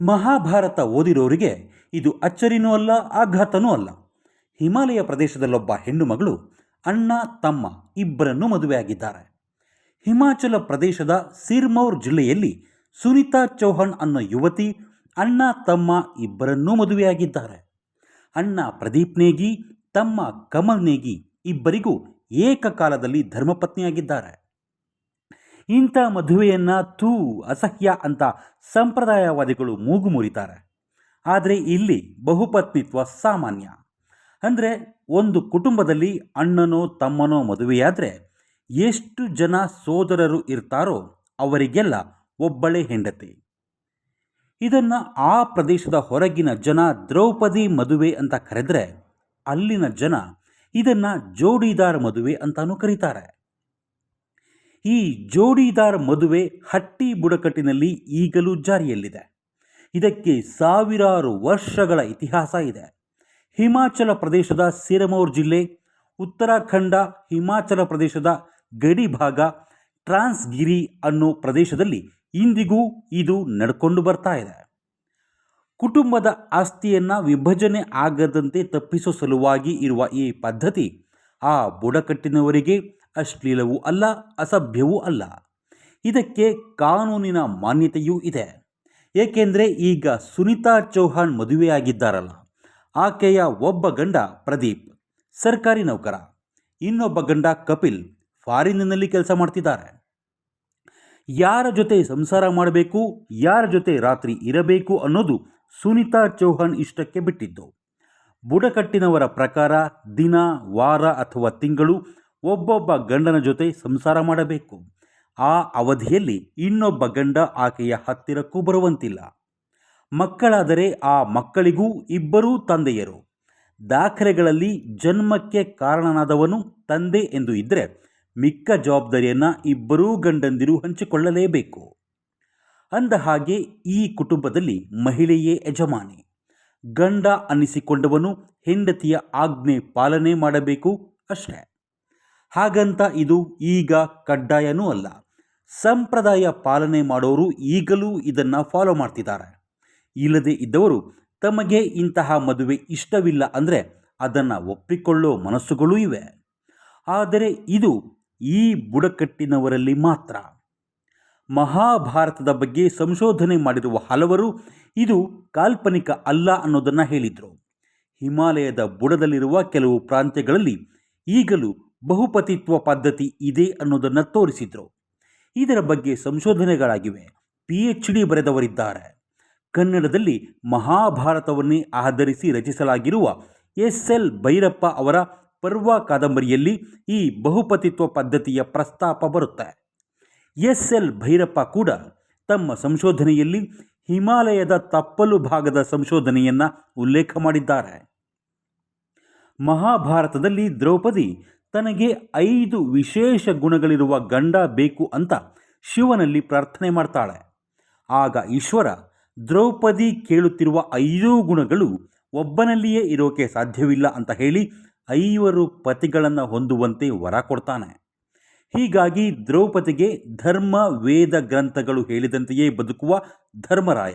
ಮಹಾಭಾರತ ಓದಿರೋರಿಗೆ ಇದು ಅಚ್ಚರಿನೂ ಅಲ್ಲ, ಆಘಾತನೂ ಅಲ್ಲ. ಹಿಮಾಲಯ ಪ್ರದೇಶದಲ್ಲೊಬ್ಬ ಹೆಣ್ಣು ಮಗಳು, ಅಣ್ಣ, ತಮ್ಮ ಇಬ್ಬರನ್ನು ಮದುವೆಯಾಗಿದ್ದಾರೆ. ಹಿಮಾಚಲ ಪ್ರದೇಶದ ಸಿರ್ಮೌರ್ ಜಿಲ್ಲೆಯಲ್ಲಿ ಸುನಿತಾ ಚೌಹಾಣ್ ಅನ್ನೋ ಯುವತಿ, ಅಣ್ಣ, ತಮ್ಮ ಇಬ್ಬರನ್ನೂ ಮದುವೆಯಾಗಿದ್ದಾರೆ. ಅಣ್ಣ ಪ್ರದೀಪ್ ನೇಗಿ, ತಮ್ಮ ಕಮಲ್ ನೇಗಿ ಇಬ್ಬರಿಗೂ ಏಕಕಾಲದಲ್ಲಿ ಧರ್ಮಪತ್ನಿಯಾಗಿದ್ದಾರೆ. ಇಂಥ ಮದುವೆಯನ್ನು ತೂ ಅಸಹ್ಯ ಅಂತ ಸಂಪ್ರದಾಯವಾದಿಗಳು ಮೂಗು ಮುರಿತಾರೆ. ಆದರೆ ಇಲ್ಲಿ ಬಹುಪತ್ನಿತ್ವ ಸಾಮಾನ್ಯ. ಅಂದರೆ ಒಂದು ಕುಟುಂಬದಲ್ಲಿ ಅಣ್ಣನೋ ತಮ್ಮನೋ ಮದುವೆಯಾದರೆ ಎಷ್ಟು ಜನ ಸೋದರರು ಇರ್ತಾರೋ ಅವರಿಗೆಲ್ಲ ಒಬ್ಬಳೇ ಹೆಂಡತಿ. ಇದನ್ನು ಆ ಪ್ರದೇಶದ ಹೊರಗಿನ ಜನ ದ್ರೌಪದಿ ಮದುವೆ ಅಂತ ಕರೆದರೆ ಅಲ್ಲಿನ ಜನ ಇದನ್ನು ಜೋಡಿದಾರ ಮದುವೆ ಅಂತಾನು ಕರೀತಾರೆ. ಈ ಜೋಡಿದಾರ ಮದುವೆ ಹಟ್ಟಿ ಬುಡಕಟ್ಟಿನಲ್ಲಿ ಈಗಲೂ ಜಾರಿಯಲ್ಲಿದೆ. ಇದಕ್ಕೆ ಸಾವಿರಾರು ವರ್ಷಗಳ ಇತಿಹಾಸ ಇದೆ. ಹಿಮಾಚಲ ಪ್ರದೇಶದ ಸಿರಮೌರ್ ಜಿಲ್ಲೆ, ಉತ್ತರಾಖಂಡ, ಹಿಮಾಚಲ ಪ್ರದೇಶದ ಗಡಿ ಭಾಗ, ಟ್ರಾನ್ಸ್ಗಿರಿ ಅನ್ನೋ ಪ್ರದೇಶದಲ್ಲಿ ಇಂದಿಗೂ ಇದು ನಡ್ಕೊಂಡು ಬರ್ತಾ ಇದೆ. ಕುಟುಂಬದ ಆಸ್ತಿಯನ್ನು ವಿಭಜನೆ ಆಗದಂತೆ ತಪ್ಪಿಸೋ ಸಲುವಾಗಿ ಇರುವ ಈ ಪದ್ಧತಿ ಆ ಬುಡಕಟ್ಟಿನವರಿಗೆ ಅಶ್ಲೀಲವೂ ಅಲ್ಲ, ಅಸಭ್ಯವೂ ಅಲ್ಲ. ಇದಕ್ಕೆ ಕಾನೂನಿನ ಮಾನ್ಯತೆಯೂ ಇದೆ. ಏಕೆಂದರೆ ಈಗ ಸುನಿತಾ ಚೌಹಾಣ್ ಮದುವೆಯಾಗಿದ್ದಾರಲ್ಲ. ಆಕೆಯ ಒಬ್ಬ ಗಂಡ ಪ್ರದೀಪ್, ಸರ್ಕಾರಿ ನೌಕರ. ಇನ್ನೊಬ್ಬ ಗಂಡ ಕಪಿಲ್, ಫಾರಿನ್ನಲ್ಲಿ ಕೆಲಸ ಮಾಡ್ತಿದ್ದಾರೆ. ಯಾರ ಜೊತೆ ಸಂಸಾರ ಮಾಡಬೇಕು, ಯಾರ ಜೊತೆ ರಾತ್ರಿ ಇರಬೇಕು ಅನ್ನೋದು ಸುನಿತಾ ಚೌಹಾಣ್ ಇಷ್ಟಕ್ಕೆ ಬಿಟ್ಟಿದ್ದು. ಬುಡಕಟ್ಟಿನವರ ಪ್ರಕಾರ ದಿನ, ವಾರ ಅಥವಾ ತಿಂಗಳು ಒಬ್ಬೊಬ್ಬ ಗಂಡನ ಜೊತೆ ಸಂಸಾರ ಮಾಡಬೇಕು. ಆ ಅವಧಿಯಲ್ಲಿ ಇನ್ನೊಬ್ಬ ಗಂಡ ಆಕೆಯ ಹತ್ತಿರಕ್ಕೂ ಬರುವಂತಿಲ್ಲ. ಮಕ್ಕಳಾದರೆ ಆ ಮಕ್ಕಳಿಗೂ ಇಬ್ಬರೂ ತಂದೆಯರು. ದಾಖಲೆಗಳಲ್ಲಿ ಜನ್ಮಕ್ಕೆ ಕಾರಣನಾದವನು ತಂದೆ ಎಂದು ಇದ್ದರೆ ಮಿಕ್ಕ ಜವಾಬ್ದಾರಿಯನ್ನು ಇಬ್ಬರೂ ಗಂಡಂದಿರು ಹಂಚಿಕೊಳ್ಳಲೇಬೇಕು. ಅಂದ ಹಾಗೆ ಈ ಕುಟುಂಬದಲ್ಲಿ ಮಹಿಳೆಯೇ ಯಜಮಾನಿ. ಗಂಡ ಅನ್ನಿಸಿಕೊಂಡವನು ಹೆಂಡತಿಯ ಆಜ್ಞೆ ಪಾಲನೆ ಮಾಡಬೇಕು ಅಷ್ಟೇ. ಹಾಗಂತ ಇದು ಈಗ ಕಡ್ಡಾಯನೂ ಅಲ್ಲ. ಸಂಪ್ರದಾಯ ಪಾಲನೆ ಮಾಡೋರು ಈಗಲೂ ಇದನ್ನು ಫಾಲೋ ಮಾಡ್ತಿದ್ದಾರೆ. ಇಲ್ಲದೆ ಇದ್ದವರು ತಮಗೆ ಇಂತಹ ಮದುವೆ ಇಷ್ಟವಿಲ್ಲ ಅಂದರೆ ಅದನ್ನು ಒಪ್ಪಿಕೊಳ್ಳೋ ಮನಸ್ಸುಗಳೂ ಇವೆ. ಆದರೆ ಇದು ಈ ಬುಡಕಟ್ಟಿನವರಲ್ಲಿ ಮಾತ್ರ. ಮಹಾಭಾರತದ ಬಗ್ಗೆ ಸಂಶೋಧನೆ ಮಾಡಿರುವ ಹಲವರು ಇದು ಕಾಲ್ಪನಿಕ ಅಲ್ಲ ಅನ್ನೋದನ್ನು ಹೇಳಿದರು. ಹಿಮಾಲಯದ ಬುಡದಲ್ಲಿರುವ ಕೆಲವು ಪ್ರಾಂತ್ಯಗಳಲ್ಲಿ ಈಗಲೂ ಬಹುಪತಿತ್ವ ಪದ್ಧತಿ ಇದೆ ಅನ್ನೋದನ್ನು ತೋರಿಸಿದರು. ಇದರ ಬಗ್ಗೆ ಸಂಶೋಧನೆಗಳಾಗಿವೆ. ಪಿ ಎಚ್ ಡಿ ಬರೆದವರಿದ್ದಾರೆ. ಕನ್ನಡದಲ್ಲಿ ಮಹಾಭಾರತವನ್ನೇ ಆಧರಿಸಿ ರಚಿಸಲಾಗಿರುವ ಎಸ್ ಎಲ್ ಭೈರಪ್ಪ ಅವರ ಪರ್ವ ಕಾದಂಬರಿಯಲ್ಲಿ ಈ ಬಹುಪತಿತ್ವ ಪದ್ಧತಿಯ ಪ್ರಸ್ತಾಪ ಬರುತ್ತೆ. ಎಸ್ ಎಲ್ ಭೈರಪ್ಪ ಕೂಡ ತಮ್ಮ ಸಂಶೋಧನೆಯಲ್ಲಿ ಹಿಮಾಲಯದ ತಪ್ಪಲು ಭಾಗದ ಸಂಶೋಧನೆಯನ್ನು ಉಲ್ಲೇಖ ಮಾಡಿದ್ದಾರೆ. ಮಹಾಭಾರತದಲ್ಲಿ ದ್ರೌಪದಿ ತನಗೆ ಐದು ವಿಶೇಷ ಗುಣಗಳಿರುವ ಗಂಡ ಬೇಕು ಅಂತ ಶಿವನಲ್ಲಿ ಪ್ರಾರ್ಥನೆ ಮಾಡ್ತಾಳೆ. ಆಗ ಈಶ್ವರ, ದ್ರೌಪದಿ ಕೇಳುತ್ತಿರುವ ಐದೂ ಗುಣಗಳು ಒಬ್ಬನಲ್ಲಿಯೇ ಇರೋಕೆ ಸಾಧ್ಯವಿಲ್ಲ ಅಂತ ಹೇಳಿ ಐವರು ಪತಿಗಳನ್ನು ಹೊಂದುವಂತೆ ವರ ಕೊಡ್ತಾನೆ. ಹೀಗಾಗಿ ದ್ರೌಪದಿಗೆ ಧರ್ಮ ವೇದ ಗ್ರಂಥಗಳು ಹೇಳಿದಂತೆಯೇ ಬದುಕುವ ಧರ್ಮರಾಯ.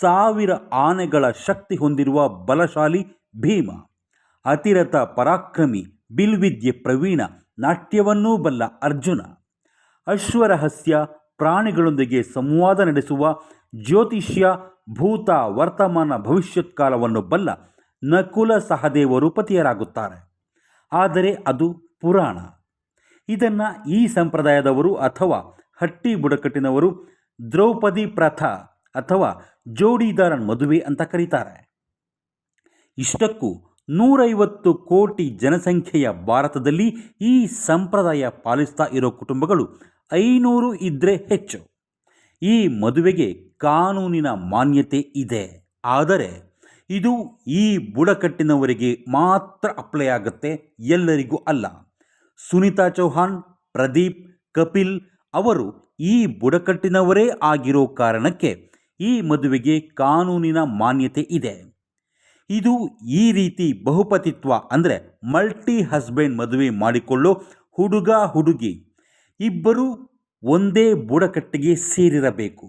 ಸಾವಿರ ಆನೆಗಳ ಶಕ್ತಿ ಹೊಂದಿರುವ ಬಲಶಾಲಿ ಭೀಮ, ಅತಿರಥ ಪರಾಕ್ರಮಿ ಬಿಲ್ವಿದ್ಯೆ ಪ್ರವೀಣ, ನಾಟ್ಯವನ್ನೂ ಬಲ್ಲ ಅರ್ಜುನ. ಅಶ್ವರಹಸ್ಯ ಪ್ರಾಣಿಗಳೊಂದಿಗೆ ಸಂವಾದ ನಡೆಸುವ ಜ್ಯೋತಿಷ್ಯ ಭೂತ ವರ್ತಮಾನ ಭವಿಷ್ಯತ್ಕಾಲವನ್ನು ಬಲ್ಲ ನಕುಲ ಸಹದೇವರು ಪತಿಯರಾಗುತ್ತಾರೆ ಆದರೆ ಅದು ಪುರಾಣ. ಇದನ್ನು ಈ ಸಂಪ್ರದಾಯದವರು ಅಥವಾ ಹಟ್ಟಿ ಬುಡಕಟ್ಟಿನವರು ದ್ರೌಪದಿ ಪ್ರಥ ಅಥವಾ ಜೋಡಿದಾರನ್ ಮದುವೆ ಅಂತ ಕರೀತಾರೆ. ಇಷ್ಟಕ್ಕೂ ನೂರೈವತ್ತು ಕೋಟಿ ಜನಸಂಖ್ಯೆಯ ಭಾರತದಲ್ಲಿ ಈ ಸಂಪ್ರದಾಯ ಪಾಲಿಸ್ತಾ ಇರೋ ಕುಟುಂಬಗಳು ಐನೂರು ಇದ್ದರೆ ಹೆಚ್ಚು. ಈ ಮದುವೆಗೆ ಕಾನೂನಿನ ಮಾನ್ಯತೆ ಇದೆ. ಆದರೆ ಇದು ಈ ಬುಡಕಟ್ಟಿನವರಿಗೆ ಮಾತ್ರ ಅಪ್ಲೈ ಆಗುತ್ತೆ ಎಲ್ಲರಿಗೂ ಅಲ್ಲ. ಸುನಿತಾ ಚೌಹಾಣ್, ಪ್ರದೀಪ್, ಕಪಿಲ್ ಅವರು ಈ ಬುಡಕಟ್ಟಿನವರೇ ಆಗಿರೋ ಕಾರಣಕ್ಕೆ ಈ ಮದುವೆಗೆ ಕಾನೂನಿನ ಮಾನ್ಯತೆ ಇದೆ. ಇದು ಈ ರೀತಿ ಬಹುಪತಿತ್ವ ಅಂದರೆ ಮಲ್ಟಿ ಹಸ್ಬೆಂಡ್ ಮದುವೆ ಮಾಡಿಕೊಳ್ಳೋ ಹುಡುಗ ಹುಡುಗಿ ಇಬ್ಬರು ಒಂದೇ ಬುಡಕಟ್ಟಿಗೆ ಸೇರಿರಬೇಕು.